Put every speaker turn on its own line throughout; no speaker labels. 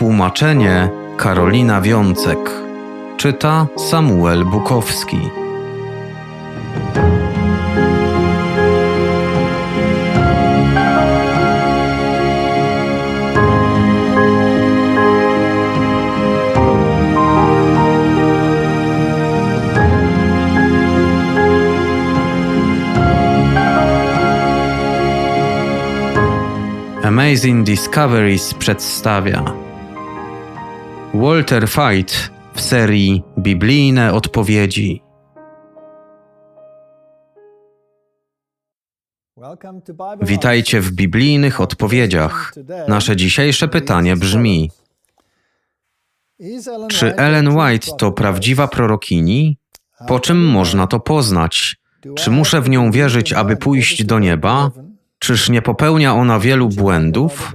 Tłumaczenie Karolina Wiącek. Czyta Samuel Bukowski. Amazing Discoveries przedstawia Walter Fight w serii Biblijne odpowiedzi. Witajcie w biblijnych odpowiedziach. Nasze dzisiejsze pytanie brzmi: Czy Ellen White to prawdziwa prorokini? Po czym można to poznać? Czy muszę w nią wierzyć, aby pójść do nieba? Czyż nie popełnia ona wielu błędów?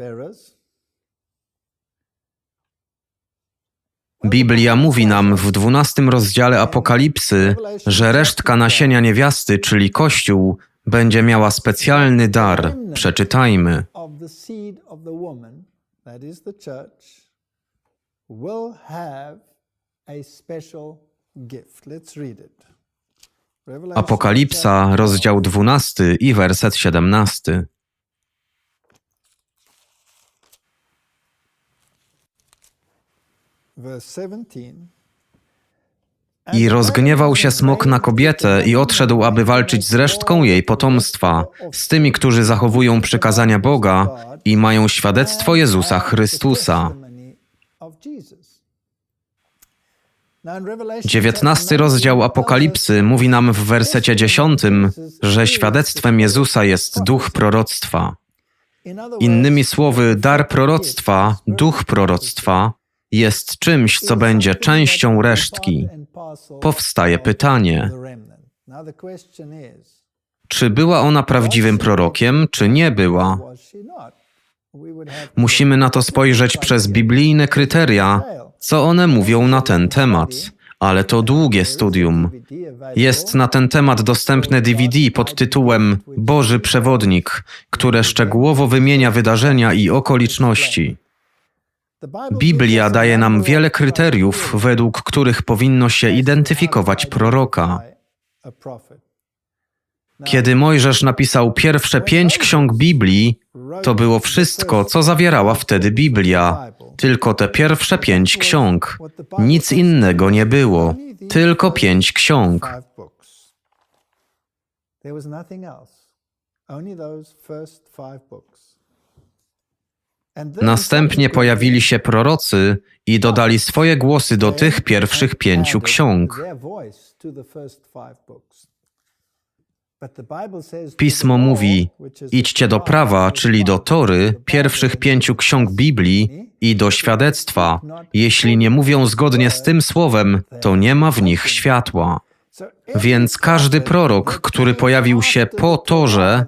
Biblia mówi nam w dwunastym rozdziale Apokalipsy, że resztka nasienia niewiasty, czyli Kościół, będzie miała specjalny dar. Przeczytajmy. Apokalipsa, rozdział 12 i werset 17.
verse 17.
I rozgniewał się smok na kobietę i odszedł, aby walczyć z resztką jej potomstwa, z tymi, którzy zachowują przykazania Boga i mają świadectwo Jezusa Chrystusa. Dziewiętnasty rozdział Apokalipsy mówi nam w wersecie dziesiątym, że świadectwem Jezusa jest duch proroctwa. Innymi słowy, dar proroctwa, duch proroctwa jest czymś, co będzie częścią resztki. Powstaje pytanie, czy była ona prawdziwym prorokiem, czy nie była? Musimy na to spojrzeć przez biblijne kryteria, co one mówią na ten temat. Ale to długie studium. Jest na ten temat dostępne DVD pod tytułem Boży Przewodnik, które szczegółowo wymienia wydarzenia i okoliczności. Biblia daje nam wiele kryteriów, według których powinno się identyfikować proroka. Kiedy Mojżesz napisał pierwsze pięć ksiąg Biblii, to było wszystko, co zawierała wtedy Biblia. Tylko te pierwsze pięć ksiąg. Nic innego nie było. Tylko pięć ksiąg.
There was nothing else. Only those first five books.
Następnie pojawili się prorocy i dodali swoje głosy do tych pierwszych pięciu ksiąg. Pismo mówi: idźcie do prawa, czyli do Tory, pierwszych pięciu ksiąg Biblii i do świadectwa. Jeśli nie mówią zgodnie z tym słowem, to nie ma w nich światła. Więc każdy prorok, który pojawił się po Torze,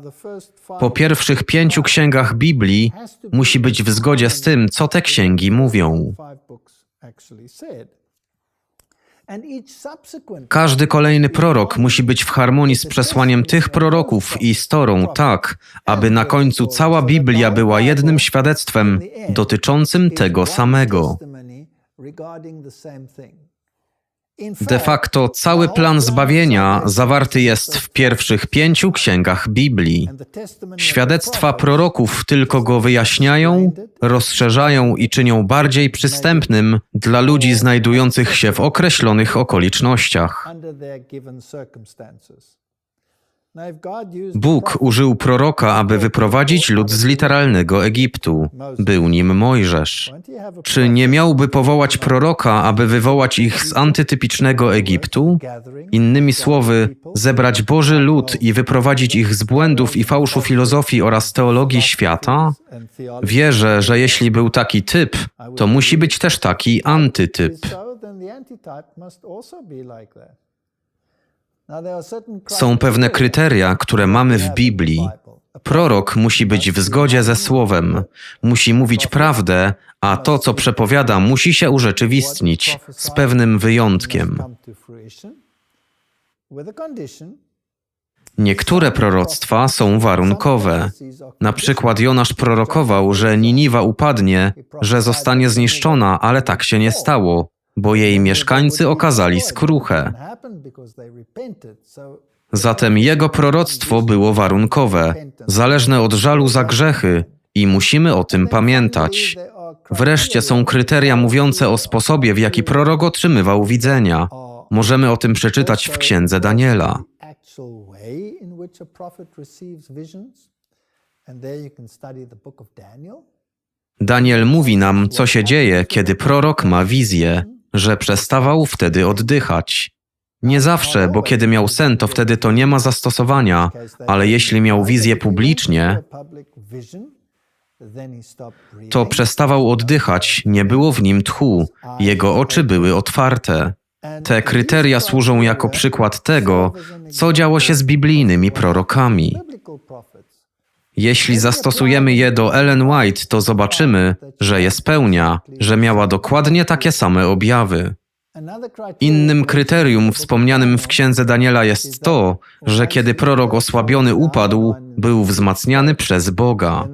po pierwszych pięciu księgach Biblii, musi być w zgodzie z tym, co te księgi mówią. Każdy kolejny prorok musi być w harmonii z przesłaniem tych proroków i z Torą, tak, aby na końcu cała Biblia była jednym świadectwem dotyczącym tego samego. De facto cały plan zbawienia zawarty jest w pierwszych pięciu księgach Biblii. Świadectwa proroków tylko go wyjaśniają, rozszerzają i czynią bardziej przystępnym dla ludzi znajdujących się w określonych okolicznościach. Bóg użył proroka, aby wyprowadzić lud z literalnego Egiptu. Był nim Mojżesz. Czy nie miałby powołać proroka, aby wywołać ich z antytypicznego Egiptu? Innymi słowy, zebrać Boży lud i wyprowadzić ich z błędów i fałszu filozofii oraz teologii świata? Wierzę, że jeśli był taki typ, to musi być też taki antytyp. Są pewne kryteria, które mamy w Biblii. Prorok musi być w zgodzie ze Słowem, musi mówić prawdę, a to, co przepowiada, musi się urzeczywistnić, z pewnym wyjątkiem. Niektóre proroctwa są warunkowe. Na przykład Jonasz prorokował, że Niniwa upadnie, że zostanie zniszczona, ale tak się nie stało, bo jej mieszkańcy okazali skruchę. Zatem jego proroctwo było warunkowe, zależne od żalu za grzechy i musimy o tym pamiętać. Wreszcie są kryteria mówiące o sposobie, w jaki prorok otrzymywał widzenia. Możemy o tym przeczytać w księdze Daniela. Daniel mówi nam, co się dzieje, kiedy prorok ma wizję, że przestawał wtedy oddychać. Nie zawsze, bo kiedy miał sen, to wtedy to nie ma zastosowania, ale jeśli miał wizję publicznie, to przestawał oddychać, nie było w nim tchu, jego oczy były otwarte. Te kryteria służą jako przykład tego, co działo się z biblijnymi prorokami. Jeśli zastosujemy je do Ellen White, to zobaczymy, że je spełnia, że miała dokładnie takie same objawy. Innym kryterium wspomnianym w księdze Daniela jest to, że kiedy prorok osłabiony upadł, był wzmacniany przez Boga.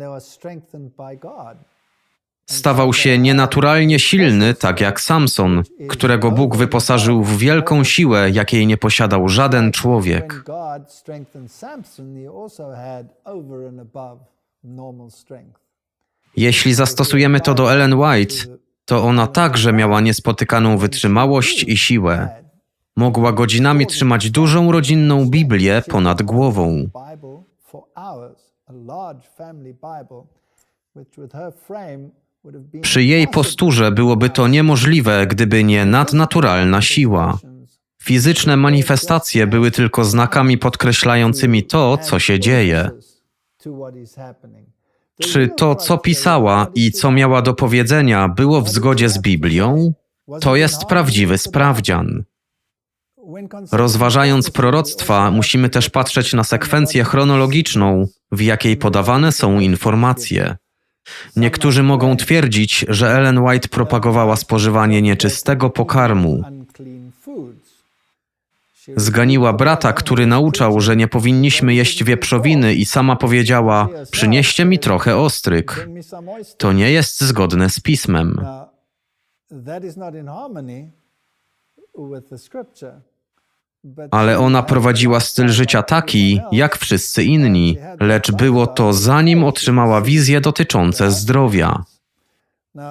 Stawał się nienaturalnie silny, tak jak Samson, którego Bóg wyposażył w wielką siłę, jakiej nie posiadał żaden człowiek. Jeśli zastosujemy to do Ellen White, to ona także miała niespotykaną wytrzymałość i siłę. Mogła godzinami trzymać dużą rodzinną Biblię ponad głową. Przy jej posturze byłoby to niemożliwe, gdyby nie nadnaturalna siła. Fizyczne manifestacje były tylko znakami podkreślającymi to, co się dzieje. Czy to, co pisała i co miała do powiedzenia, było w zgodzie z Biblią? To jest prawdziwy sprawdzian. Rozważając proroctwa, musimy też patrzeć na sekwencję chronologiczną, w jakiej podawane są informacje. Niektórzy mogą twierdzić, że Ellen White propagowała spożywanie nieczystego pokarmu. Zganiła brata, który nauczał, że nie powinniśmy jeść wieprzowiny i sama powiedziała: Przynieście mi trochę ostryk. To nie jest zgodne z pismem. Ale ona prowadziła styl życia taki, jak wszyscy inni, lecz było to zanim otrzymała wizje dotyczące zdrowia.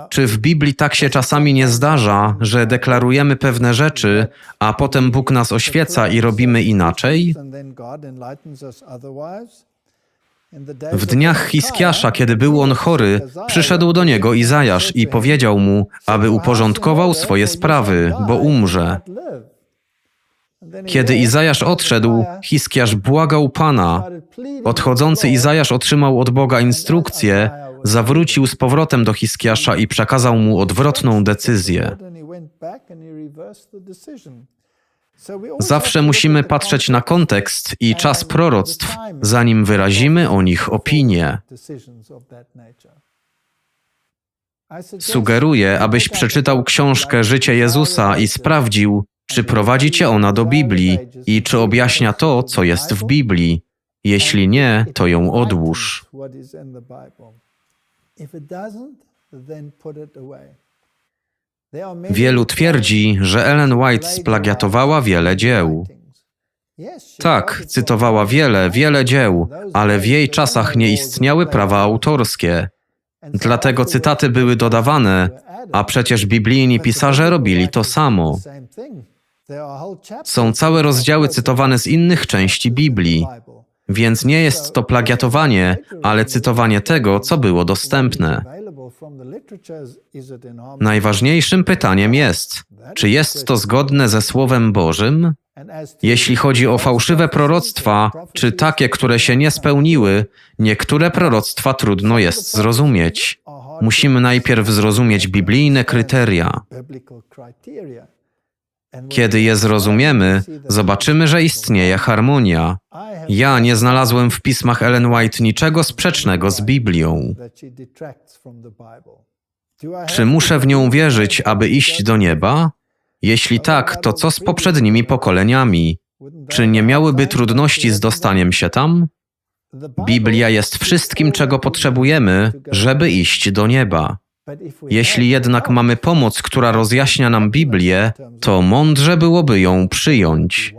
Czy w Biblii tak się czasami nie zdarza, że deklarujemy pewne rzeczy, a potem Bóg nas oświeca i robimy inaczej? W dniach Hiskiasza, kiedy był on chory, przyszedł do niego Izajasz i powiedział mu, aby uporządkował swoje sprawy, bo umrze. Kiedy Izajasz odszedł, Hiskiasz błagał Pana. Odchodzący Izajasz otrzymał od Boga instrukcję, zawrócił z powrotem do Hiskiasza i przekazał mu odwrotną decyzję. Zawsze musimy patrzeć na kontekst i czas proroctw, zanim wyrazimy o nich opinię. Sugeruję, abyś przeczytał książkę Życie Jezusa i sprawdził, czy prowadzi cię ona do Biblii i czy objaśnia to, co jest w Biblii. Jeśli nie, to ją odłóż. Wielu twierdzi, że Ellen White splagiatowała wiele dzieł. Tak, cytowała wiele, wiele dzieł, ale w jej czasach nie istniały prawa autorskie. Dlatego cytaty były dodawane, a przecież biblijni pisarze robili to samo. Są całe rozdziały cytowane z innych części Biblii, więc nie jest to plagiatowanie, ale cytowanie tego, co było dostępne. Najważniejszym pytaniem jest, czy jest to zgodne ze Słowem Bożym? Jeśli chodzi o fałszywe proroctwa, czy takie, które się nie spełniły, niektóre proroctwa trudno jest zrozumieć. Musimy najpierw zrozumieć biblijne kryteria. Kiedy je zrozumiemy, zobaczymy, że istnieje harmonia. Ja nie znalazłem w pismach Ellen White niczego sprzecznego z Biblią. Czy muszę w nią wierzyć, aby iść do nieba? Jeśli tak, to co z poprzednimi pokoleniami? czy nie miałyby trudności z dostaniem się tam? Biblia jest wszystkim, czego potrzebujemy, żeby iść do nieba. Jeśli jednak mamy pomoc, która rozjaśnia nam Biblię, to mądrze byłoby ją przyjąć.